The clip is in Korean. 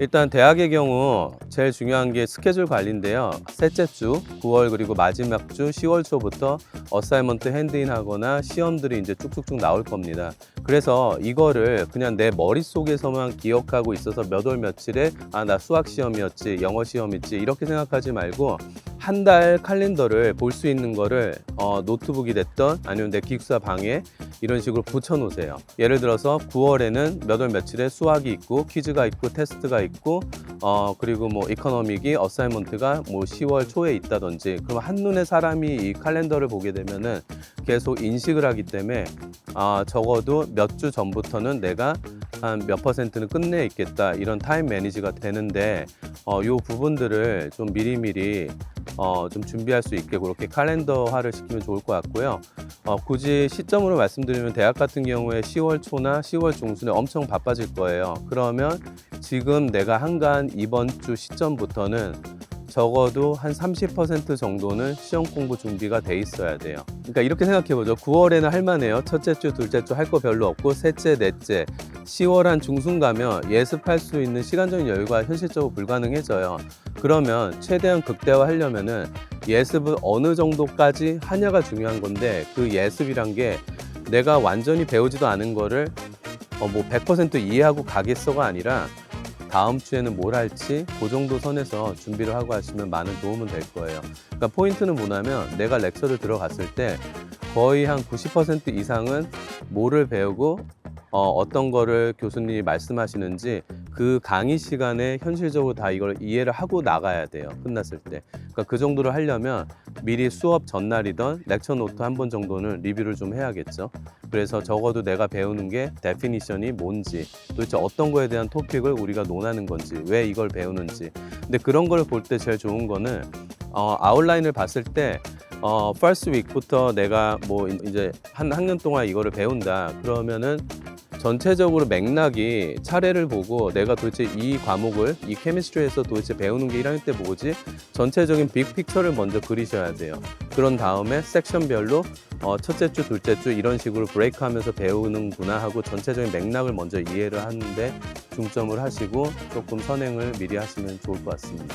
일단 대학의 경우 제일 중요한 게 스케줄 관리인데요. 셋째 주 9월 그리고 마지막 주 10월 초부터 어사이먼트 핸드인 하거나 시험들이 이제 쭉쭉쭉 나올 겁니다. 그래서 이거를 그냥 내 머릿속에서만 기억하고 있어서 몇 월 며칠에 아 나 수학 시험이었지 영어 시험이지 이렇게 생각하지 말고 한 달 칼렌더를 볼 수 있는 거를 어, 노트북이 됐던 아니면 내 기숙사 방에 이런 식으로 붙여 놓으세요. 예를 들어서 9월에는 몇 월 며칠에 수학이 있고 퀴즈가 있고 테스트가 있고 어 그리고 뭐 이코노믹이 어사이먼트가 뭐 10월 초에 있다든지 그럼 한눈에 사람이 이 칼렌더를 보게 되면은 계속 인식을 하기 때문에 아 적어도 몇 주 전부터는 내가 한 몇 퍼센트는 끝내 있겠다 이런 타임 매니지가 되는데 어, 요 부분들을 좀 미리미리 어, 좀 준비할 수 있게 그렇게 칼렌더화를 시키면 좋을 것 같고요. 어, 굳이 시점으로 말씀드리면 대학 같은 경우에 10월 초나 10월 중순에 엄청 바빠질 거예요. 그러면 지금 내가 한간 이번 주 시점부터는 적어도 한 30% 정도는 시험 공부 준비가 돼 있어야 돼요. 그러니까 이렇게 생각해 보죠. 9월에는 할 만해요. 첫째 주, 둘째 주 할 거 별로 없고 셋째, 넷째, 10월 한 중순 가면 예습할 수 있는 시간적인 여유가 현실적으로 불가능해져요. 그러면 최대한 극대화하려면은 예습을 어느 정도까지 하냐가 중요한 건데 그 예습이란 게 내가 완전히 배우지도 않은 거를 어 뭐 100% 이해하고 가겠어가 아니라 다음 주에는 뭘 할지 그 정도 선에서 준비를 하고 하시면 많은 도움은 될 거예요. 그러니까 포인트는 뭐냐면 내가 렉처를 들어갔을 때 거의 한 90% 이상은 뭐를 배우고 어, 어떤 거를 교수님이 말씀하시는지 그 강의 시간에 현실적으로 다 이걸 이해를 하고 나가야 돼요. 끝났을 때. 그러니까 그 정도를 하려면 미리 수업 전날이던 렉처 노트 한 번 정도는 리뷰를 좀 해야겠죠. 그래서 적어도 내가 배우는 게 데피니션이 뭔지 도대체 어떤 거에 대한 토픽을 우리가 논하는 건지 왜 이걸 배우는지 근데 그런 걸 볼 때 제일 좋은 거는 어, 아웃라인을 봤을 때 어, first week부터 내가 뭐 이제 한 학년 동안 이거를 배운다 그러면은 전체적으로 맥락이 차례를 보고 내가 도대체 이 과목을 이 케미스트리에서 도대체 배우는 게 1학년 때 뭐지? 전체적인 빅픽처를 먼저 그리셔야 돼요. 그런 다음에 섹션별로 어, 첫째 주, 둘째 주 이런 식으로 브레이크하면서 배우는구나 하고 전체적인 맥락을 먼저 이해를 하는데 중점을 하시고 조금 선행을 미리 하시면 좋을 것 같습니다.